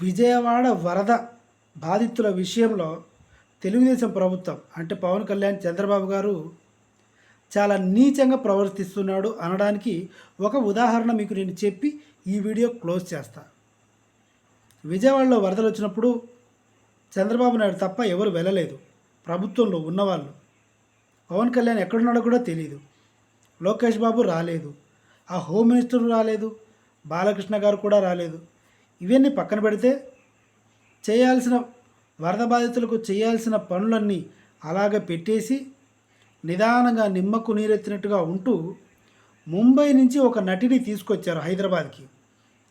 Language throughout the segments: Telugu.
విజయవాడ వరద బాధితుల విషయంలో తెలుగుదేశం ప్రభుత్వం అంటే పవన్ కళ్యాణ్ చంద్రబాబు గారు చాలా నీచంగా ప్రవర్తిస్తున్నాడు అనడానికి ఒక ఉదాహరణ మీకు నేను చెప్పి ఈ వీడియో క్లోజ్ చేస్తా. విజయవాడలో వరదలు వచ్చినప్పుడు చంద్రబాబు నాయుడు తప్ప ఎవరు వెళ్ళలేదు. ప్రభుత్వంలో ఉన్నవాళ్ళు. పవన్ కళ్యాణ్ ఎక్కడున్నాడో కూడా తెలియదు లోకేష్ బాబు రాలేదు. ఆ హోమ్ మినిస్టర్ రాలేదు. బాలకృష్ణ గారు కూడా రాలేదు. ఇవన్నీ పక్కన పెడితే చేయాల్సిన వరద బాధితులకు చేయాల్సిన పనులన్నీ అలాగే పెట్టేసి నిదానంగా నిమ్మకు నీరెత్తినట్టుగా ఉంటూ ముంబై నుంచి ఒక నటిని తీసుకొచ్చారు హైదరాబాద్కి.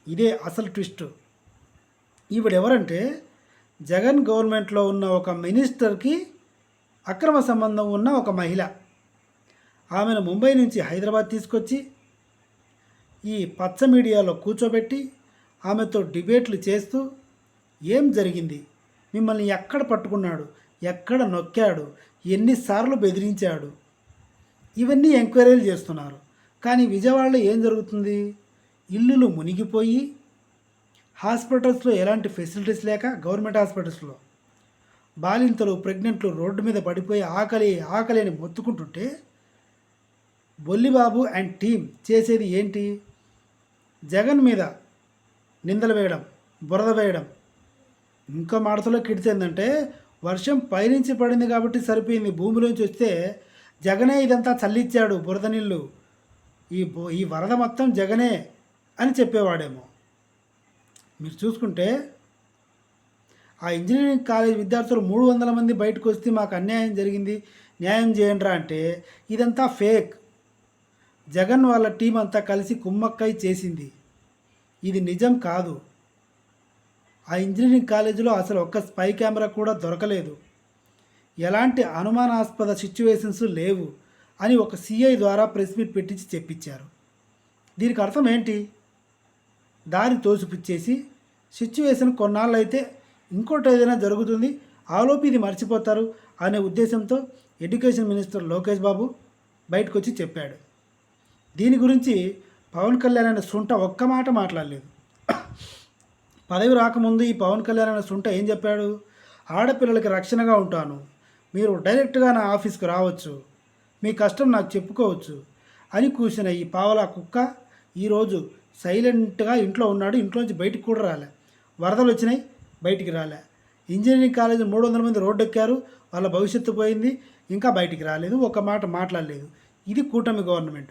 ఇదే అసలు ట్విస్ట్. ఈవిడెవరంటే జగన్ గవర్నమెంట్లో ఉన్న ఒక మినిస్టర్కి అక్రమ సంబంధం ఉన్న ఒక మహిళ. ఆమెను ముంబై నుంచి హైదరాబాద్ తీసుకొచ్చి ఈ పచ్చ మీడియాలో కూర్చోబెట్టి ఆమెతో డిబేట్లు చేస్తూ ఏం జరిగింది? మిమ్మల్ని ఎక్కడ పట్టుకున్నాడు? ఎక్కడ నొక్కాడు? ఎన్నిసార్లు బెదిరించాడు? ఇవన్నీ ఎంక్వైరీలు చేస్తున్నారు. కానీ విజయవాడలో ఏం జరుగుతుంది? ఇల్లులు మునిగిపోయి హాస్పిటల్స్లో ఎలాంటి ఫెసిలిటీస్ లేక గవర్నమెంట్ హాస్పిటల్స్లో? బాలింతలు ప్రెగ్నెంట్లు రోడ్డు మీద పడిపోయి ఆకలి ఆకలి అని మొత్తుకుంటుంటే బొల్లిబాబు అండ్ టీం చేసేది ఏంటి? జగన్ మీద నిందలు వేయడం బురద వేయడం. ఇంకో మాటలో కిడితేందంటే వర్షం పైనుంచి పడింది కాబట్టి సరిపోయింది. భూమిలోంచి వస్తే జగనే ఇదంతా చల్లిచ్చాడు బురద నీళ్ళు ఈ ఈ వరద మొత్తం జగనే అని చెప్పేవాడేమో. మీరు చూసుకుంటే ఆ ఇంజనీరింగ్ కాలేజ్ విద్యార్థులు మూడు వందల మంది బయటకు వస్తే మాకు అన్యాయం జరిగింది. న్యాయం చేయండిరా అంటే ఇదంతా ఫేక్. జగన్ వాళ్ళ టీం అంతా కలిసి కుమ్మక్కై చేసింది. ఇది నిజం కాదు. ఆ ఇంజనీరింగ్ కాలేజీలో అసలు ఒక్క స్పై కెమెరా కూడా దొరకలేదు. ఎలాంటి అనుమానాస్పద సిచ్యువేషన్స్ లేవు అని ఒక సిఐ ద్వారా ప్రెస్ మీట్ పెట్టించి చెప్పించారు. దీనికి అర్థం ఏంటి? దారి తోసిపుచ్చేసి సిచ్యువేషన్ కొన్నాళ్ళు అయితే ఇంకోటి ఏదైనా జరుగుతుంది ఆలోపు ఇది మర్చిపోతారు అనే ఉద్దేశంతో ఎడ్యుకేషన్ మినిస్టర్ లోకేష్ బాబు బయటకు వచ్చి చెప్పాడు. దీని గురించి పవన్ కళ్యాణ్ అనే సుంట ఒక్క మాట మాట్లాడలేదు. పదవి రాకముందు ఈ పవన్ కళ్యాణ్ అనే సుంట ఏం చెప్పాడు? ఆడపిల్లలకి రక్షణగా ఉంటాను. మీరు డైరెక్ట్గా నా ఆఫీస్కి రావచ్చు. మీ కష్టం నాకు చెప్పుకోవచ్చు అని కూసిన ఈ పావలా కుక్క ఈరోజు సైలెంట్గా ఇంట్లో ఉన్నాడు. ఇంట్లోంచి బయటికి కూడా రాలే. వరదలు వచ్చినాయి బయటికి రాలే. ఇంజనీరింగ్ కాలేజ్ మూడు వందల మంది రోడ్డు ఎక్కారు వాళ్ళ భవిష్యత్తు పోయింది. ఇంకా బయటికి రాలేదు. ఒక మాట మాట్లాడలేదు. ఇది కూటమి గవర్నమెంట్.